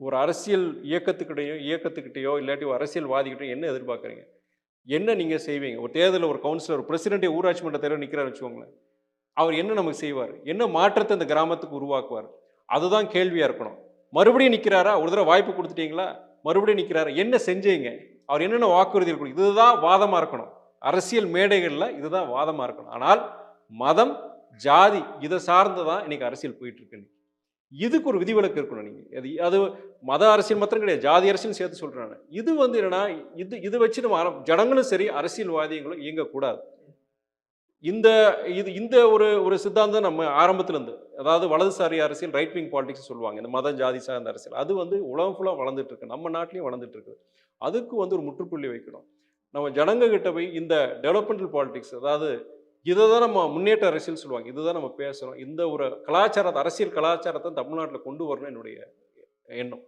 ஒரு அரசியல் இயக்கத்துக்கிட்டையோ இயக்கத்துக்கிட்டையோ இல்லாட்டி ஒரு அரசியல்வாதிக்கிட்டையோ என்ன எதிர்பார்க்குறீங்க? என்ன நீங்கள் செய்வீங்க? ஒரு தேர்தலில் ஒரு கவுன்சிலர் ஒரு பிரசிடென்ட்டே ஊராட்சி மன்ற தலைவர் நிற்கிறார் வச்சுக்கோங்களேன். அவர் என்ன நமக்கு செய்வார்? என்ன மாற்றத்தை அந்த கிராமத்துக்கு உருவாக்குவார்? அதுதான் கேள்வியாக இருக்கணும். மறுபடியும் நிற்கிறாரா ஒரு தடவை வாய்ப்பு கொடுத்துட்டீங்களா? மறுபடியும் நிற்கிறாரா என்ன செஞ்சீங்க? அவர் என்னென்ன வாக்குறுதி இருக்கணும் இதுதான் வாதமாக இருக்கணும். அரசியல் மேடைகளில் இதுதான் வாதமாக இருக்கணும். ஆனால் மதம் ஜாதி இதை சார்ந்து தான் இன்னைக்கு அரசியல் போயிட்டு இருக்கு இதுக்கு ஒரு விதிவிலக்கு இருக்கணும் நீங்கள் அது அது மத அரசியல் மாத்திரம் கிடையாது. ஜாதி அரசியல் சேர்த்து சொல்கிறாங்க இது வந்து என்னென்னா இது இது வச்சு நம்ம ஜனங்களும் சரி அரசியல்வாதிகளும் இயங்கக்கூடாது. இந்த இது இந்த ஒரு ஒரு சித்தாந்தம் நம்ம ஆரம்பத்துலேருந்து அதாவது வலதுசாரி அரசியல் ரைட் விங் பாலிடிக்ஸ் சொல்லுவாங்க. இந்த மதம் ஜாதி சார்ந்த அரசியல். அது வந்து உலகம் ஃபுல்லாக வளர்ந்துட்டு இருக்கு. நம்ம நாட்டிலையும் வளர்ந்துட்டு இருக்குது. அதுக்கு வந்து ஒரு முற்றுப்புள்ளி வைக்கணும். நம்ம ஜனங்க கிட்ட போய் இந்த டெவலப்மெண்டல் பாலிடிக்ஸ் அதாவது இதை தான் நம்ம முன்னேற்ற அரசியல் சொல்லுவாங்க. இதுதான் நம்ம பேசுகிறோம் இந்த ஒரு கலாச்சாரத்தை அரசியல் கலாச்சாரத்தை தமிழ்நாட்டில் கொண்டு வரணும் என்னுடைய எண்ணம்.